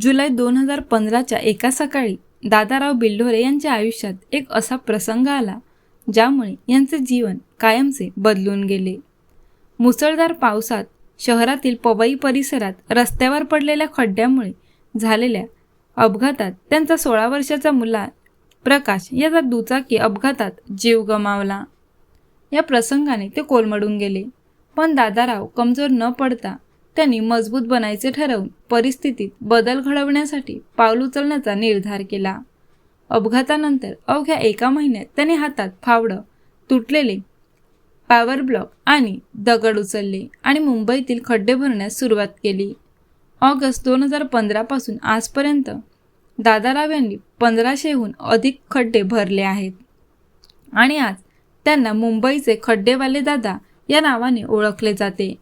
जुलै दोन हजार पंधराच्या एका सकाळी दादाराव बिल्ढोरे यांच्या आयुष्यात एक असा प्रसंग आला ज्यामुळे यांचे जीवन कायमचे बदलून गेले. मुसळधार पावसात शहरातील पवई परिसरात रस्त्यावर पडलेल्या खड्ड्यामुळे झालेल्या अपघातात त्यांचा सोळा वर्षाचा मुला प्रकाश याचा दुचाकी अपघातात जीव गमावला. या प्रसंगाने ते कोलमडून गेले. पण दादाराव कमजोर न पडता त्यांनी मजबूत बनायचे ठरवून परिस्थितीत बदल घडवण्यासाठी पाऊल उचलण्याचा निर्धार केला. अपघातानंतर अवघ्या एका महिन्यात त्याने हातात फावडं तुटलेले पॉवर ब्लॉक आणि दगड उचलले आणि मुंबईतील खड्डे भरण्यास सुरुवात केली. ऑगस्ट दोन हजार पंधरापासून आजपर्यंत दादाराव यांनी पंधराशेहून अधिक खड्डे भरले आहेत. आणि आज त्यांना मुंबईचे खड्डेवाले दादा या नावाने ओळखले जाते.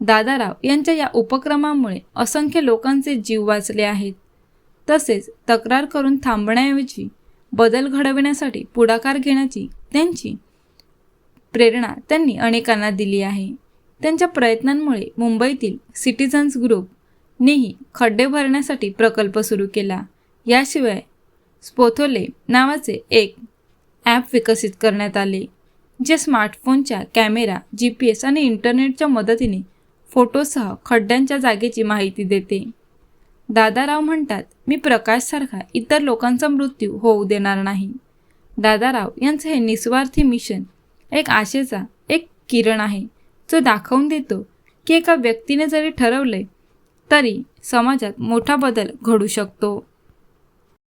दादाराव यांच्या या उपक्रमामुळे असंख्य लोकांचे जीव वाचले आहेत. तसेच तक्रार करून थांबण्याऐवजी बदल घडविण्यासाठी पुढाकार घेण्याची त्यांची प्रेरणा त्यांनी अनेकांना दिली आहे. त्यांच्या प्रयत्नांमुळे मुंबईतील सिटिझन्स ग्रुपनेही खड्डे भरण्यासाठी प्रकल्प सुरू केला. याशिवाय स्पोथोले नावाचे एक ॲप विकसित करण्यात आले जे स्मार्टफोनच्या कॅमेरा जी पी एस आणि इंटरनेटच्या मदतीने फोटोसह खड्ड्यांच्या जागेची माहिती देते. दादाराव म्हणतात मी प्रकाशसारखा इतर लोकांचा मृत्यू होऊ देणार नाही. दादाराव यांचं हे निस्वार्थी मिशन एक आशेचा एक किरण आहे जो दाखवून देतो की एका व्यक्तीने जरी ठरवले तरी समाजात मोठा बदल घडू शकतो.